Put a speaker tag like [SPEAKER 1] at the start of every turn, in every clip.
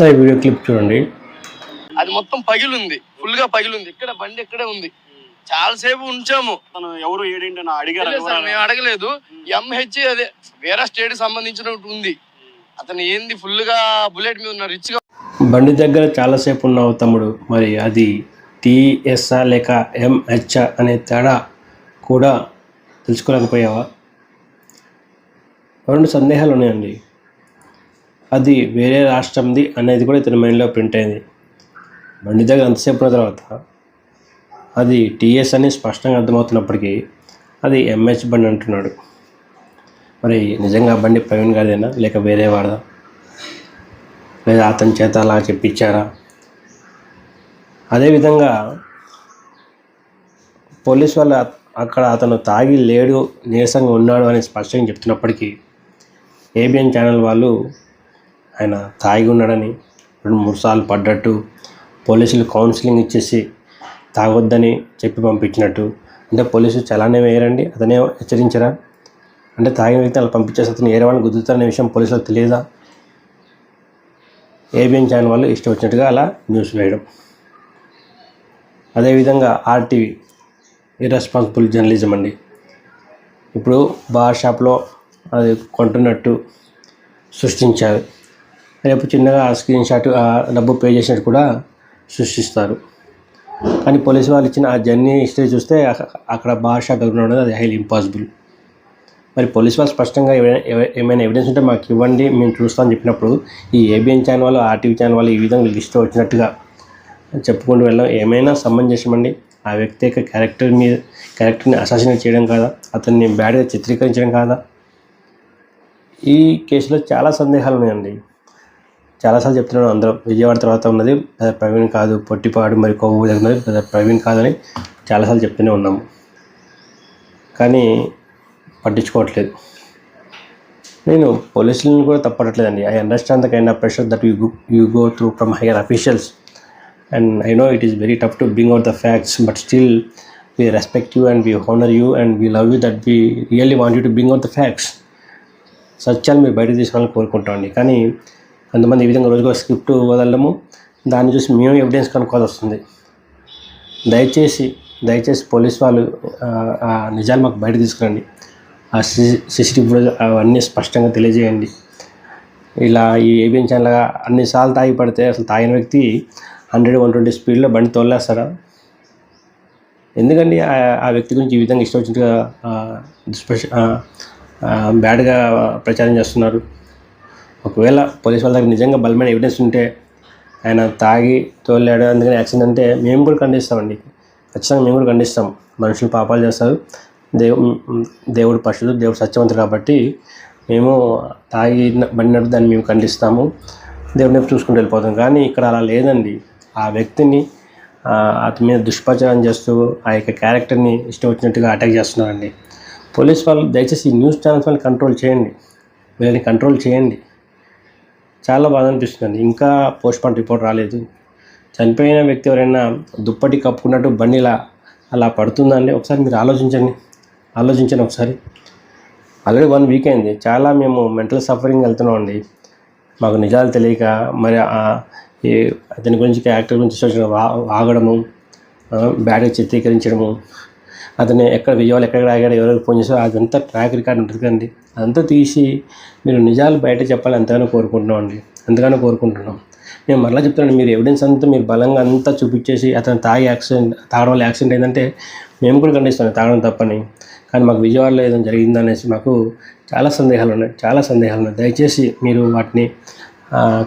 [SPEAKER 1] Sir ఈ video clip చూడండి.
[SPEAKER 2] అది మొత్తం పగిలుంది. ఫుల్గా పగిలుంది. ఇక్కడ బండి ఇక్కడే ఉంది. చాలా సేపు ఉంచాము.
[SPEAKER 3] తను ఎవరు ఏడేంటి అని అడిగారు
[SPEAKER 2] సార్, మేము అడగలేదు. ఎంహెచ్ అదే వేరే స్టేట్ సంబంధించినట్టు ఉంది. అతను ఏంది ఫుల్గా బుల్లెట్ మీద ఉన్న రిచ్గా
[SPEAKER 1] బండి దగ్గర చాలాసేపు ఉన్నావు తమ్ముడు. మరి అది టీఎస్ఆ లేక ఎంహెచ్ఆ అనే తేడా కూడా తెలుసుకోలేకపోయావా? రెండు సందేహాలు ఉన్నాయండి? అది వేరే రాష్ట్రంది అనేది కూడా ఇతని మైండ్లో ప్రింట్ అయింది. బండి దగ్గర అంతసేపు ఉన్న తర్వాత అది టీఎస్ అని స్పష్టంగా అర్థమవుతున్నప్పటికీ అది ఎంహెచ్ బండి అంటున్నాడు. మరి నిజంగా బండి ప్రవీణ్ గారిదేనా లేక వేరే వాడదా? లేదా అతని చేత అలా చెప్పించారా? అదేవిధంగా పోలీస్ వల్ల అక్కడ అతను తాగి లేడు నీరసంగా ఉన్నాడు అని స్పష్టంగా చెప్తున్నప్పటికీ ఏబిఎన్ ఛానల్ వాళ్ళు ఆయన తాగి ఉన్నాడని రెండు మూడు సార్లు పడ్డట్టు పోలీసులు కౌన్సిలింగ్ ఇచ్చేసి తాగొద్దని చెప్పి పంపించినట్టు. అంటే పోలీసులు చలానే వేయరండి అతనే హెచ్చరించరా? అంటే తాగిన వ్యక్తి అలా పంపించేసి అతను ఏరే వాళ్ళని గుద్దుతారనే విషయం పోలీసులకు తెలియదా? ఏబిఎన్ ఛానల్ వాళ్ళు ఇష్టం వచ్చినట్టుగా అలా న్యూస్ వేయడం. అదేవిధంగా ఆర్టీవీ ఇర్రెస్పాన్సిబుల్ జర్నలిజం అండి. ఇప్పుడు బార్ షాప్లో అది కొంటున్నట్టు సృష్టించారు. రేపు చిన్నగా ఆ స్క్రీన్ షాట్ ఆ డబ్బు పే చేసినట్టు కూడా సృష్టిస్తారు. కానీ పోలీస్ వాళ్ళు ఇచ్చిన ఆ జర్నీ హిస్టరీ చూస్తే అక్కడ బార్ షాట్ అది హైలీ ఇంపాసిబుల్. మరి పోలీస్ వాళ్ళు స్పష్టంగా ఏమైనా ఎవిడెన్స్ ఉంటే మాకు ఇవ్వండి మేము చూస్తామని చెప్పినప్పుడు ఈ ఏబిఎన్ ఛానల్ వాళ్ళు ఆర్టీవీ ఛానల్ వాళ్ళు ఈ విధంగా లిస్ట్ వచ్చినట్టుగా చెప్పుకుంటూ వెళ్ళడం ఏమైనా సమంజసమండి? ఆ వ్యక్తి యొక్క క్యారెక్టర్ మీద క్యారెక్టర్ని అసాసినేట్ చేయడం కాదా? అతన్ని బ్యాడ్గా చిత్రీకరించడం కాదా? ఈ కేసులో చాలా సందేహాలు ఉన్నాయండి. చాలాసార్లు చెప్తున్నాను అందరం. విజయవాడ తర్వాత ఉన్నది పెద్ద ప్రవీణ్ కాదు పొట్టిపాడు మరి కొవ్వు దగ్గర పెద్ద ప్రవీణ్ కాదని చాలాసార్లు చెప్తూనే ఉన్నాము. కానీ పట్టించుకోవట్లేదు. నేను పోలీసులను కూడా తప్పట్లేదండి I understand the kind of pressure that you you go through from higher officials and I know it is very tough to bring out the facts but still we respect you and we honour you and we love you that we really want you to bring out the facts సత్యాలు మీరు బయట తీసుకోవాలని కోరుకుంటామండి. కానీ కొంతమంది ఈ విధంగా రోజుగా script వదలడము దాన్ని చూసి మేము ఎవిడెన్స్ కనుక్కోవాల్సి వస్తుంది. దయచేసి దయచేసి పోలీస్ వాళ్ళు ఆ, నిజాలు మాకు బయట తీసుకురండి. ఆ సీసీటీవీ ఫుటేజ్ అవన్నీ స్పష్టంగా తెలియజేయండి. ఇలా ఈ ఏబిఎన్ ఛానల్ అన్నిసార్లు తాగి పడితే అసలు తాగిన వ్యక్తి హండ్రెడ్ వన్ ట్వంటీ స్పీడ్లో బండి తోలేస్తారా? ఎందుకండి ఆ- వ్యక్తి గురించి ఈ విధంగా ఇష్టం వచ్చినట్టుగా బ్యాడ్గా ప్రచారం చేస్తున్నారు? ఒకవేళ పోలీస్ వాళ్ళ దగ్గర నిజంగా బలమైన ఎవిడెన్స్ ఉంటే ఆయన తాగి తోలాడు అందుకని యాక్సిడెంట్ అంటే మేము కూడా ఖండిస్తామండి. ఖచ్చితంగా మేము కూడా ఖండిస్తాం. మనుషులు పాపాలు చేస్తారు. దేవు దేవుడు పశువులు దేవుడు సత్యవంతుడు కాబట్టి మేము తాగి బండి నడిపి దాన్ని మేము ఖండిస్తాము. దేవుడిని చూసుకుంటూ వెళ్ళిపోతాం. కానీ ఇక్కడ అలా లేదండి. ఆ వ్యక్తిని అతని మీద దుష్ప్రచారం చేస్తూ ఆ యొక్క క్యారెక్టర్ని ఇష్టం వచ్చినట్టుగా అటాక్ చేస్తున్నారండి. పోలీస్ వాళ్ళు దయచేసి ఈ న్యూస్ ఛానల్స్ వాళ్ళని కంట్రోల్ చేయండి. వీళ్ళని కంట్రోల్ చేయండి. చాలా బాధ అనిపిస్తుంది ఇంకా పోస్ట్ మార్టం రిపోర్ట్ రాలేదు. చనిపోయిన వ్యక్తి ఎవరైనా దుప్పటి కప్పుకున్నట్టు బండిలా అలా పడుతుందండి ఒకసారి మీరు ఆలోచించండి. ఆలోచించండి ఒకసారి. ఆల్రెడీ వన్ వీక్ అయింది. చాలా మేము మెంటల్ సఫరింగ్ వెళ్తున్నాం అండి. మాకు నిజాలు తెలియక మరి ఆ అతని గురించి క్యారెక్టర్ గురించి వచ్చిన బ్యాడ్ వాగడము చిత్రీకరించడము అతను ఎక్కడ విజయవాడ ఎక్కడ ఆగాడు ఎవరికి ఫోన్ చేసారో అదంతా ట్రాక్ రికార్డ్ ఉంటుంది కదండి. అదంతా తీసి మీరు నిజాలు బయట చెప్పాలని ఎంతగానో కోరుకుంటున్నాం అండి. ఎంతగానో కోరుకుంటున్నాం. నేను మరలా చెప్తున్నాను మీరు ఎవిడెన్స్ అంతా మీరు బలంగా అంతా చూపించేసి అతను తాగి యాక్సిడెంట్ తాగడం వల్ల యాక్సిడెంట్ ఏంటంటే మేము కూడా ఖండిస్తాం తాగడం తప్పని. కానీ మాకు విజయవాడలో ఏదైనా జరిగిందనేసి మాకు చాలా సందేహాలు ఉన్నాయి చాలా సందేహాలు ఉన్నాయి. దయచేసి మీరు వాటిని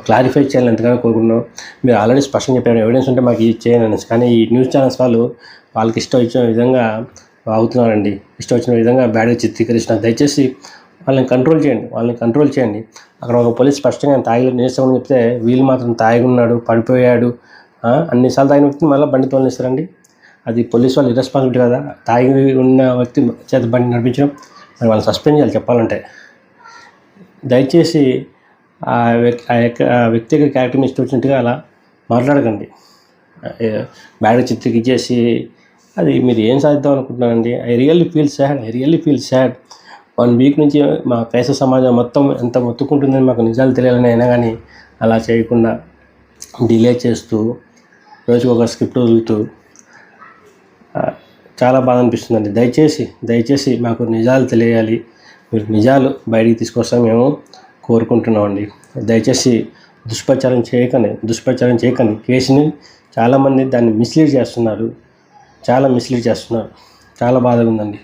[SPEAKER 1] క్లారిఫై చేయాలని ఎంతగానో కోరుకుంటున్నాం. మీరు ఆల్రెడీ స్పష్టంగా చెప్పారు ఎవిడెన్స్ ఉంటే మాకు ఇది చేయండి అనేసి. కానీ ఈ న్యూస్ ఛానల్స్ వాళ్ళు వాళ్ళకి ఇష్టం ఇచ్చిన విధంగా అవుతున్నారండి ఇష్టం వచ్చిన విధంగా బ్యాడ్గా చిత్రీకరించిన దయచేసి వాళ్ళని కంట్రోల్ చేయండి. వాళ్ళని కంట్రోల్ చేయండి. అక్కడ ఒక పోలీస్ స్పష్టంగా తాగి నేర్చుకోమని చెప్తే వీళ్ళు మాత్రం తాగి ఉన్నాడు పడిపోయాడు అన్నిసార్లు తాగిన వ్యక్తిని మళ్ళీ బండి తోలనిస్తారండి అది పోలీస్ వాళ్ళు ఇరెస్పాన్సిబిలిటీ కదా. తాగి ఉన్న వ్యక్తి చేత బండి నడిపించడం. మరి వాళ్ళని సస్పెండ్ చేయాలి చెప్పాలంటే. దయచేసి ఆ వ్యక్తి ఆ యొక్క వ్యక్తి యొక్క క్యారెక్టర్ని ఇష్టం వచ్చినట్టుగా అలా మాట్లాడకండి. బ్యాడ్ బ్యాడ్గా ఇచ్చేసి అది మీరు ఏం సాధిద్దాం అనుకుంటున్నారండి? I really feel sad I really feel sad one week నుంచి మా పేస సమాజం మొత్తం ఎంత మొత్తుకుంటుందని మాకు నిజాలు తెలియాలని అయినా కానీ అలా చేయకుండా డిలే చేస్తూ రోజుకు ఒక స్క్రిప్ట్ వదులుతూ చాలా బాధ అనిపిస్తుందండి. దయచేసి దయచేసి మాకు నిజాలు తెలియాలి. మీరు నిజాలు బయటికి తీసుకొస్తాం మేము కోరుకుంటున్నామండి. దయచేసి దుష్ప్రచారం చేయకండి దుష్ప్రచారం చేయకండి. కేసుని చాలామంది దాన్ని మిస్లీడ్ చేస్తున్నారు. చాలా మిస్లీడ్ చేస్తున్నారు. చాలా బాధగా ఉందండి.